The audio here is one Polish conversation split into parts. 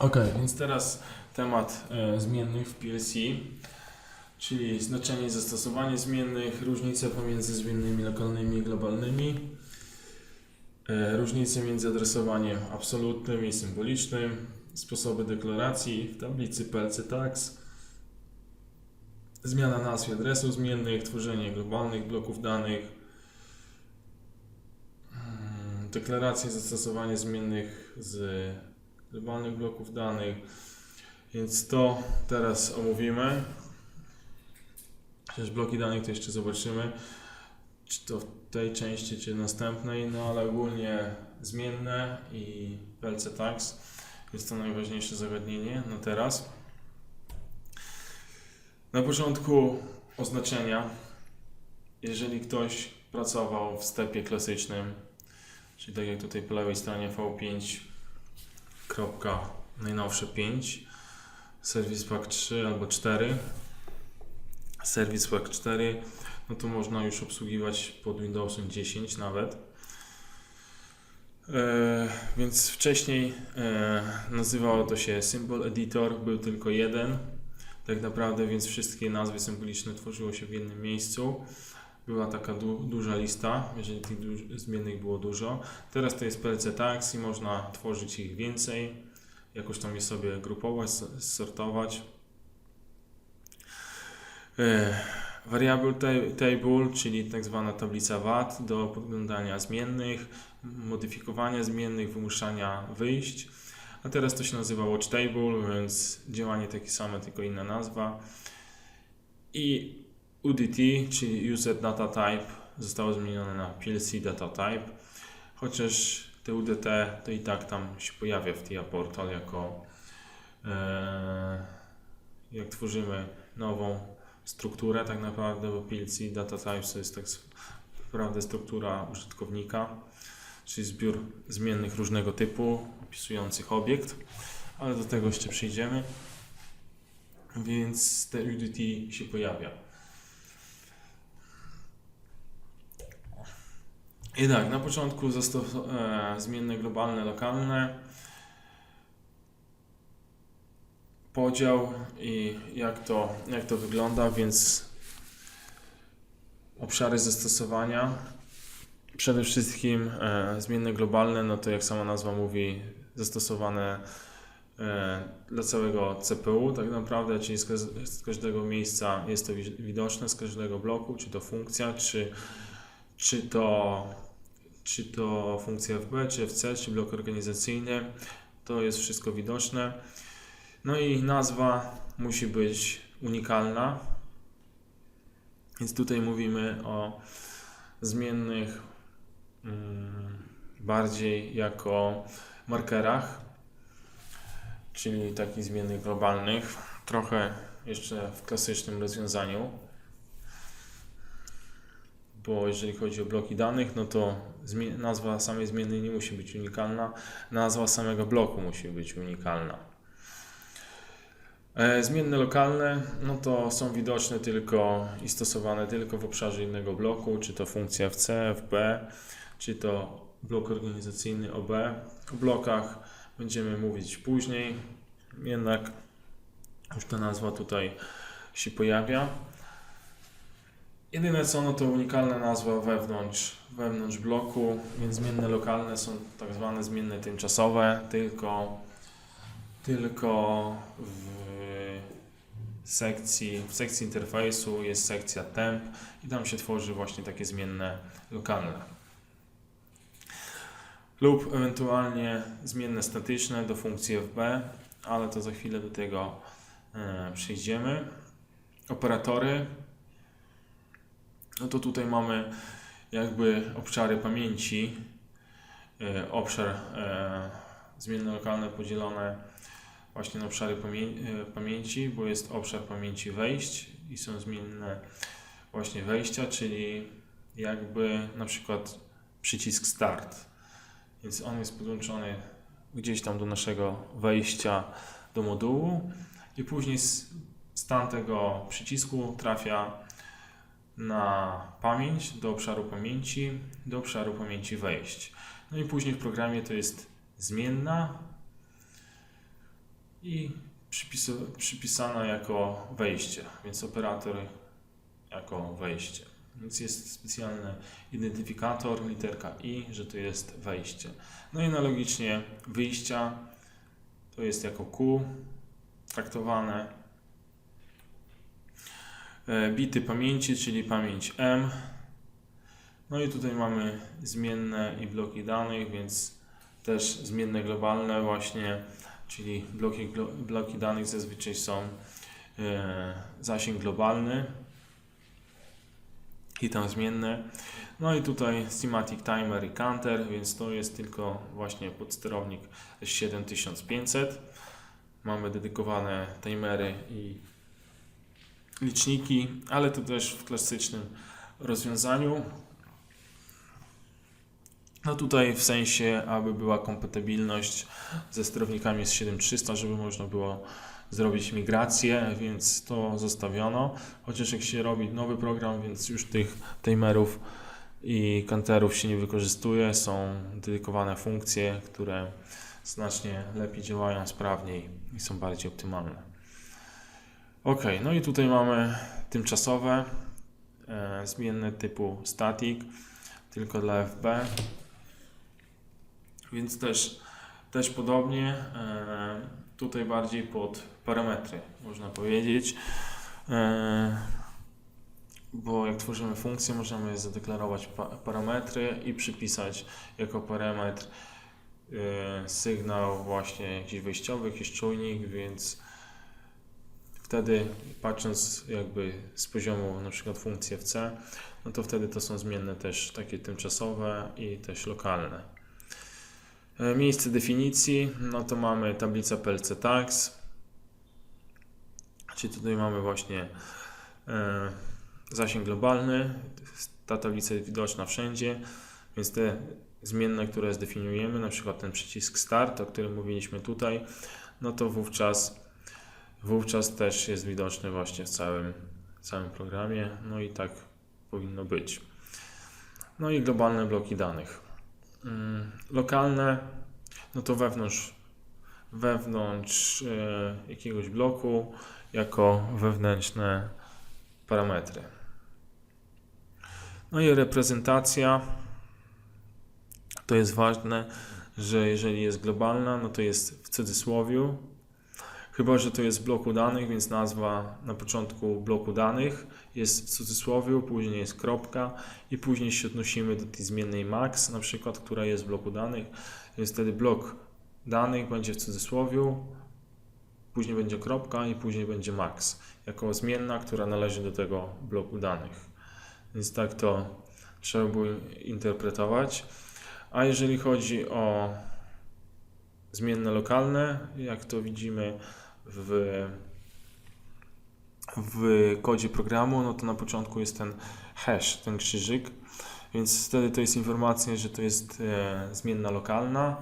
Ok, więc teraz temat e, zmiennych w PLC, czyli znaczenie i zastosowanie zmiennych, różnice pomiędzy zmiennymi lokalnymi i globalnymi, e, różnice między adresowaniem absolutnym i symbolicznym, sposoby deklaracji w tablicy PLC Tax, zmiana nazw i adresów zmiennych, tworzenie globalnych bloków danych, mm, deklaracje zastosowanie zmiennych z globalnych bloków danych. Więc to teraz omówimy. Chociaż bloki danych to jeszcze zobaczymy, czy to w tej części, czy następnej, no ale ogólnie zmienne i PLC Tax jest to najważniejsze zagadnienie na teraz. Na początku oznaczenia. Jeżeli ktoś pracował w stepie klasycznym, czyli tak jak tutaj po lewej stronie V5 kropka najnowsze 5 Service Pack 3 albo 4 Service Pack 4 no to można już obsługiwać pod Windowsem 10 nawet. E, więc wcześniej e, nazywało to się Symbol Editor był tylko jeden. Tak naprawdę więc wszystkie nazwy symboliczne tworzyło się w jednym miejscu była taka du duża lista, jeżeli tych du zmiennych było dużo. Teraz to jest PLC Tax i można tworzyć ich więcej, jakoś tam je sobie grupować, sortować. E, Variable ta- Table, czyli tak zwana tablica VAT do podglądania zmiennych, modyfikowania zmiennych, wymuszania wyjść. A teraz to się nazywa Watch Table, więc działanie takie same, tylko inna nazwa. I UDT, czyli User Data Type, zostało zmienione na PLC Data Type, chociaż te UDT to i tak tam się pojawia w TIA Portal jako e, jak tworzymy nową strukturę tak naprawdę, bo PLC Data Type to jest tak naprawdę struktura użytkownika, czyli zbiór zmiennych różnego typu opisujących obiekt, ale do tego jeszcze przyjdziemy. Więc te UDT się pojawia. I tak, na początku e, zmienne globalne, lokalne. Podział i jak to, jak to wygląda, więc obszary zastosowania. Przede wszystkim e, zmienne globalne, no to jak sama nazwa mówi, zastosowane e, dla całego CPU tak naprawdę, czyli z, z każdego miejsca jest to wi- widoczne, z każdego bloku, czy to funkcja, czy czy to, czy to funkcja FB, czy FC, czy blok organizacyjny, to jest wszystko widoczne. No i nazwa musi być unikalna, więc tutaj mówimy o zmiennych mm, bardziej jako markerach, czyli takich zmiennych globalnych, trochę jeszcze w klasycznym rozwiązaniu bo jeżeli chodzi o bloki danych, no to nazwa samej zmiennej nie musi być unikalna, nazwa samego bloku musi być unikalna. E, Zmienne lokalne, no to są widoczne tylko i stosowane tylko w obszarze innego bloku, czy to funkcja FC, FB, czy to blok organizacyjny OB. O blokach będziemy mówić później, jednak już ta nazwa tutaj się pojawia. Jedyne co, no to unikalna nazwa wewnątrz, wewnątrz bloku, więc zmienne lokalne są tak zwane zmienne tymczasowe, tylko, tylko w sekcji, w sekcji interfejsu jest sekcja temp i tam się tworzy właśnie takie zmienne lokalne. Lub ewentualnie zmienne statyczne do funkcji FB, ale to za chwilę do tego e. Operatory, no to tutaj mamy jakby obszary pamięci, e, obszar e, zmienne lokalne podzielone właśnie na obszary e, pamięci, bo jest obszar pamięci wejść i są zmienne właśnie wejścia, czyli jakby na przykład przycisk start. Więc on jest podłączony gdzieś tam do naszego wejścia do modułu i później stan tego przycisku trafia na pamięć, do obszaru pamięci, do obszaru pamięci wejść. No i później w programie to jest zmienna i przypisana jako wejście, więc operator jako wejście. Więc jest specjalny identyfikator, literka i, że to jest wejście. No i analogicznie wyjścia to jest jako Q traktowane. E, Bity pamięci, czyli pamięć M. No i tutaj mamy zmienne i bloki danych, więc też zmienne globalne właśnie, czyli bloki, bloki danych zazwyczaj są e, zasięg globalny i tam zmienne. No i tutaj Thematic Timer i Counter, więc to jest tylko właśnie podsterownik S7500. Mamy dedykowane timery i liczniki, ale to też w klasycznym rozwiązaniu. No tutaj w sensie, aby była kompatybilność ze sterownikami z 7300, żeby można było zrobić migrację, więc to zostawiono. Chociaż jak się robi nowy program, więc już tych timerów i kanterów się nie wykorzystuje, są dedykowane funkcje, które znacznie lepiej działają, sprawniej i są bardziej optymalne. Ok, no i tutaj mamy tymczasowe e, zmienne typu static, tylko dla FB. Więc też, też podobnie, e, tutaj bardziej pod parametry, można powiedzieć. E, bo jak tworzymy funkcję, możemy zadeklarować pa parametry i przypisać jako parametr e, sygnał właśnie jakiś wejściowy, jakiś czujnik, więc wtedy patrząc jakby z poziomu na przykład funkcji FC, no to wtedy to są zmienne też takie tymczasowe i też lokalne. E, Miejsce definicji, no to mamy tablica PLC Tags, czyli tutaj mamy właśnie e, zasięg globalny, ta tablica jest widoczna wszędzie, więc te zmienne, które zdefiniujemy, na przykład ten przycisk Start, o którym mówiliśmy tutaj, no to wówczas, wówczas też jest widoczny właśnie w całym, całym programie, no i tak powinno być. No i globalne bloki danych. Mm, Lokalne, no to wewnątrz, wewnątrz e, jakiegoś bloku, jako wewnętrzne parametry. No i reprezentacja. To jest ważne, że jeżeli jest globalna, no to jest w cudzysłowiu. Chyba, że to jest bloku danych, więc nazwa na początku bloku danych jest w cudzysłowiu, później jest kropka i później się odnosimy do tej zmiennej max, na przykład, która jest w bloku danych. Więc wtedy blok danych będzie w cudzysłowiu, później będzie kropka i później będzie max jako zmienna, która należy do tego bloku danych. Więc tak to trzeba było interpretować. A jeżeli chodzi o zmienne lokalne, jak to widzimy w, w kodzie programu, no to na początku jest ten hash, ten krzyżyk, więc wtedy to jest informacja, że to jest e, zmienna lokalna,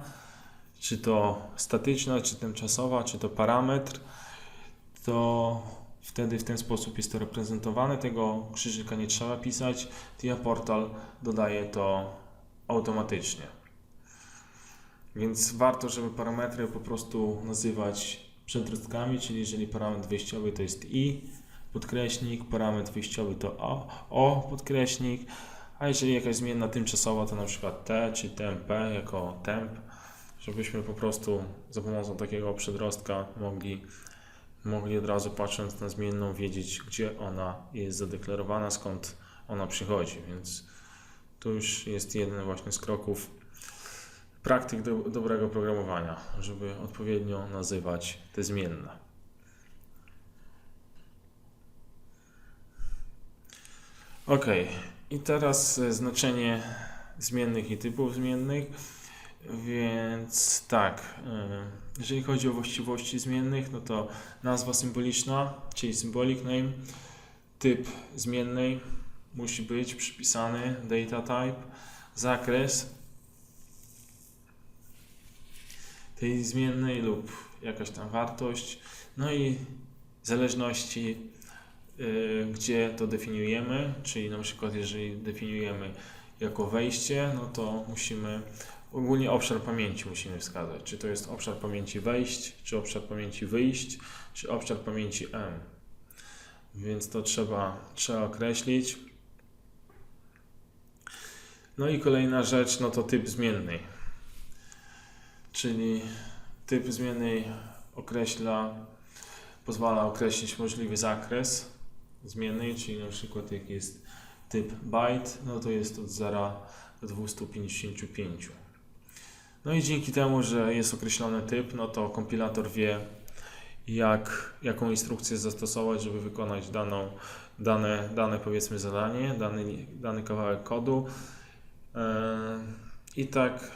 czy to statyczna, czy tymczasowa, czy to parametr, to wtedy w ten sposób jest to reprezentowane. Tego krzyżyka nie trzeba pisać. TIA Portal dodaje to automatycznie. Więc warto, żeby parametry po prostu nazywać przedrostkami, czyli jeżeli parametr wyjściowy to jest i podkreśnik, parametr wyjściowy to o, o podkreśnik, a jeżeli jakaś zmienna tymczasowa to na przykład t czy tmp jako temp, żebyśmy po prostu za pomocą takiego przedrostka mogli mogli od razu patrząc na zmienną wiedzieć, gdzie ona jest zadeklarowana, skąd ona przychodzi, więc to już jest jeden właśnie z kroków praktyk do, dobrego programowania, żeby odpowiednio nazywać te zmienne. Ok, i teraz e, znaczenie zmiennych i typów zmiennych. Więc tak, y, jeżeli chodzi o właściwości zmiennych, no to nazwa symboliczna, czyli symbolic name, typ zmiennej musi być przypisany, data type, zakres tej zmiennej lub jakaś tam wartość, no i zależności, y, gdzie to definiujemy, czyli na przykład jeżeli definiujemy jako wejście, no to musimy ogólnie obszar pamięci musimy wskazać. Czy to jest obszar pamięci wejść, czy obszar pamięci wyjść, czy obszar pamięci M. Więc to trzeba, trzeba określić. No i kolejna rzecz, no to typ zmiennej. Czyli typ zmiennej określa, pozwala określić możliwy zakres zmiennej, czyli na przykład jak jest typ byte, no to jest od 0 do 255. No i dzięki temu, że jest określony typ, no to kompilator wie, jak, jaką instrukcję zastosować, żeby wykonać daną, dane, dane powiedzmy zadanie, dany, dany kawałek kodu. Yy, I tak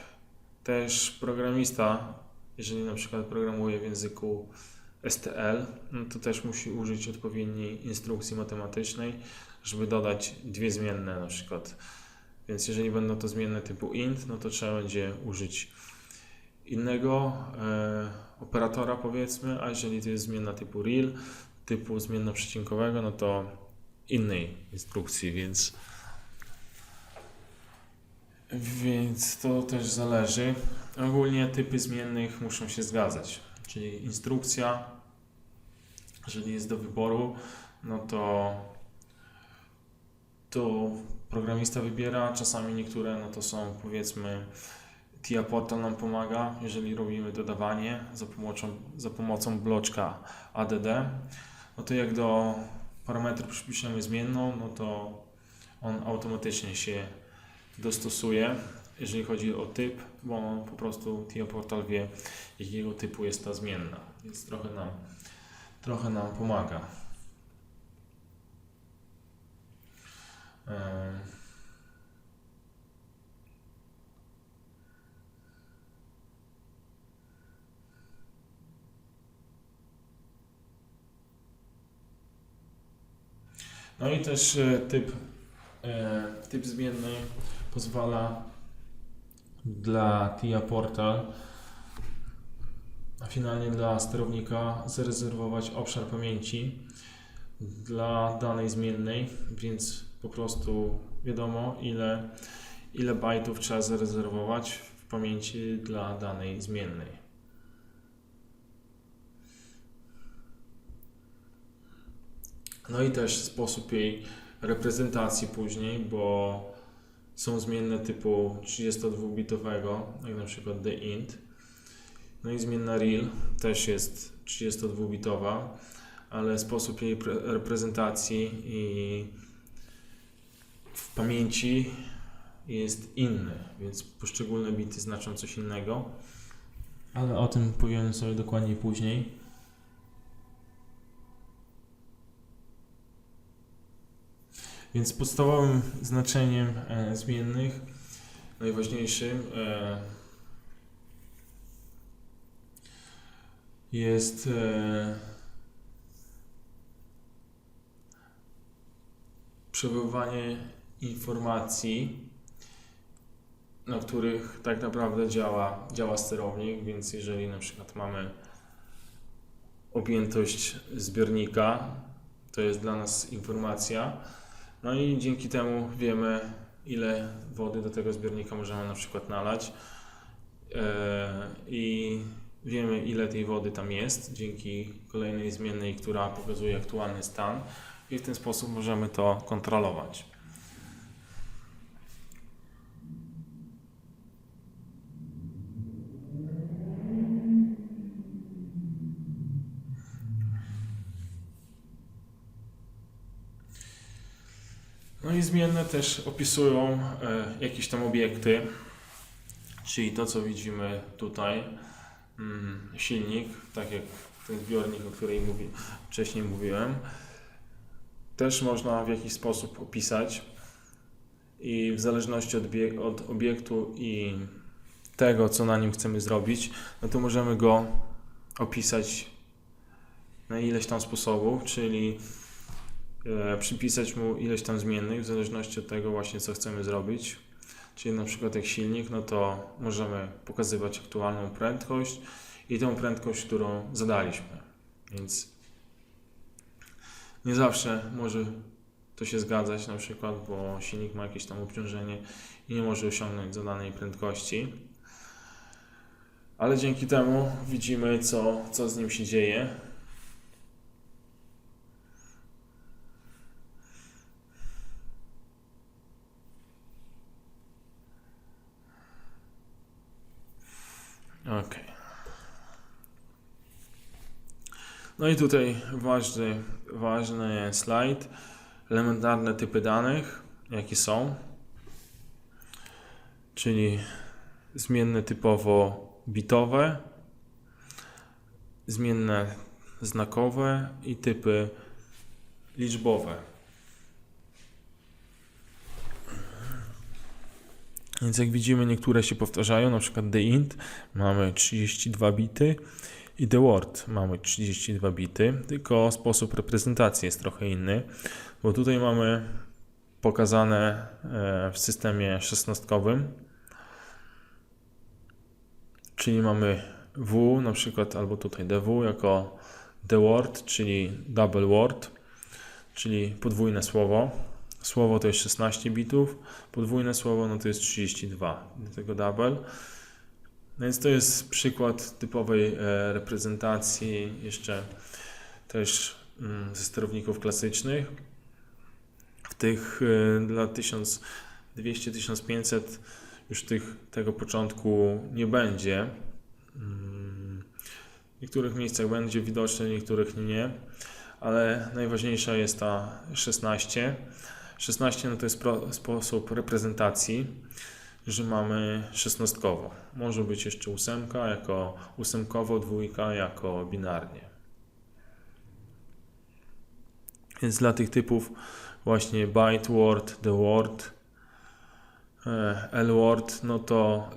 też programista, jeżeli na przykład programuje w języku STL, no to też musi użyć odpowiedniej instrukcji matematycznej, żeby dodać dwie zmienne na przykład. Więc jeżeli będą to zmienne typu int, no to trzeba będzie użyć innego e, operatora powiedzmy, a jeżeli to jest zmienna typu real, typu zmienno-przecinkowego, no to innej instrukcji, więc więc to też zależy. Ogólnie typy zmiennych muszą się zgadzać, czyli instrukcja, jeżeli jest do wyboru, no to to programista wybiera, czasami niektóre no to są powiedzmy TIA Portal nam pomaga, jeżeli robimy dodawanie za pomocą, za pomocą bloczka ADD, no to jak do parametru przypiszemy zmienną, no to on automatycznie się dostosuje, jeżeli chodzi o typ, bo on po prostu TIA Portal wie, jakiego typu jest ta zmienna, więc trochę nam, trochę nam pomaga. No i też e, typ, e, typ zmienny pozwala dla TIA Portal, a finalnie dla sterownika zarezerwować obszar pamięci dla danej zmiennej, więc po prostu wiadomo ile, ile bajtów trzeba zarezerwować w pamięci dla danej zmiennej. No i też sposób jej reprezentacji później, bo są zmienne typu 32-bitowego, jak na przykład the int. No i zmienna real też jest 32-bitowa, ale sposób jej pre- reprezentacji i w pamięci jest inny, więc poszczególne bity znaczą coś innego. Ale o tym powiemy sobie dokładniej później. Więc podstawowym znaczeniem e, zmiennych, najważniejszym e, jest e, przebywanie informacji, na których tak naprawdę działa, działa sterownik, więc jeżeli na przykład mamy objętość zbiornika, to jest dla nas informacja, no i dzięki temu wiemy, ile wody do tego zbiornika możemy na przykład nalać e, i wiemy, ile tej wody tam jest dzięki kolejnej zmiennej, która pokazuje aktualny stan i w ten sposób możemy to kontrolować. No i zmienne też opisują e, jakieś tam obiekty, czyli to, co widzimy tutaj, mm, silnik, tak jak ten zbiornik, o którym mówi, wcześniej mówiłem, też można w jakiś sposób opisać. I w zależności od, od obiektu i tego, co na nim chcemy zrobić, no to możemy go opisać na ileś tam sposobów, czyli przypisać mu ileś tam zmiennych w zależności od tego właśnie, co chcemy zrobić. Czyli na przykład jak silnik, no to możemy pokazywać aktualną prędkość i tą prędkość, którą zadaliśmy. Więc nie zawsze może to się zgadzać na przykład, bo silnik ma jakieś tam obciążenie i nie może osiągnąć zadanej prędkości. Ale dzięki temu widzimy, co, co z nim się dzieje. Ok. No i tutaj ważny, ważny slajd. Elementarne typy danych, jakie są. Czyli zmienne typowo bitowe, zmienne znakowe i typy liczbowe. Więc jak widzimy, niektóre się powtarzają, na przykład the int mamy 32 bity i the word mamy 32 bity, tylko sposób reprezentacji jest trochę inny, bo tutaj mamy pokazane e, w systemie szesnastkowym, czyli mamy w na przykład, albo tutaj dw jako the word, czyli double word, czyli podwójne słowo. Słowo to jest 16 bitów, podwójne słowo no to jest 32, dlatego double. No więc to jest przykład typowej e, reprezentacji jeszcze też mm, ze sterowników klasycznych. W tych e, lat 1200-1500 już tych, tego początku nie będzie. Mm, W niektórych miejscach będzie widoczne, w niektórych nie, ale najważniejsza jest ta 16. 16 no to jest sposób reprezentacji, że mamy szesnastkowo. Może być jeszcze ósemka jako ósemkowo, dwójka jako binarnie. Więc dla tych typów właśnie byte word, the word, e, L word, no to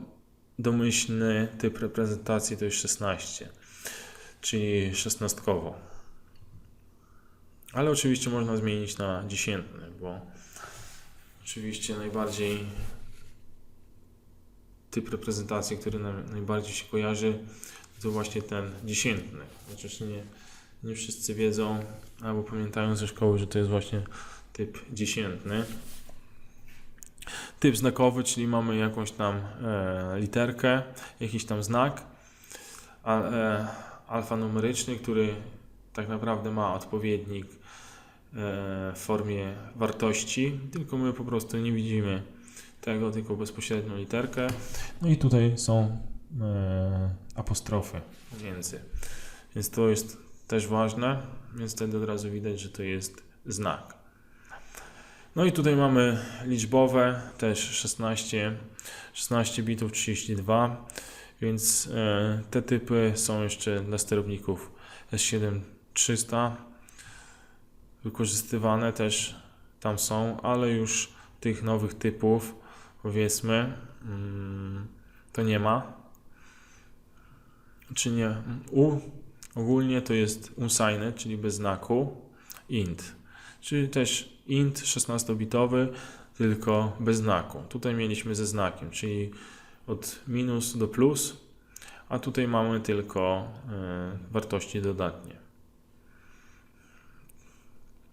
domyślny typ reprezentacji to jest 16, czyli szesnastkowo. Ale oczywiście można zmienić na dziesiętny, bo oczywiście najbardziej typ reprezentacji, który najbardziej się kojarzy, to właśnie ten dziesiętny. Chociaż nie, nie wszyscy wiedzą albo pamiętają ze szkoły, że to jest właśnie typ dziesiętny. Typ znakowy, czyli mamy jakąś tam e, literkę, jakiś tam znak a, e, alfanumeryczny, który tak naprawdę ma odpowiednik e, w formie wartości, tylko my po prostu nie widzimy tego, tylko bezpośrednią literkę. No i tutaj są e, apostrofy między. Więc to jest też ważne, więc wtedy od razu widać, że to jest znak. No i tutaj mamy liczbowe, też 16, 16 bitów 32, więc e, te typy są jeszcze dla sterowników S7300 wykorzystywane też tam są, ale już tych nowych typów powiedzmy mm, to nie ma. Czy nie? U ogólnie to jest unsigned, czyli bez znaku, int, czyli też int 16-bitowy, tylko bez znaku. Tutaj mieliśmy ze znakiem, czyli od minus do plus, a tutaj mamy tylko y, wartości dodatnie.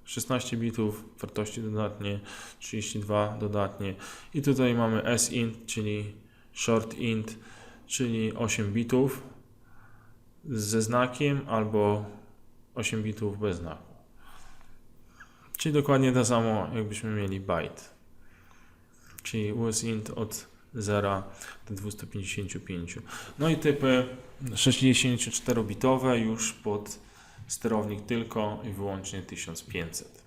16 bitów, wartości dodatnie, 32 dodatnie i tutaj mamy sint, czyli short int, czyli 8 bitów ze znakiem albo 8 bitów bez znaku. Czyli dokładnie to samo, jakbyśmy mieli byte. Czyli usint od 0 do 255. No i typy 64-bitowe już pod sterownik tylko i wyłącznie 1500.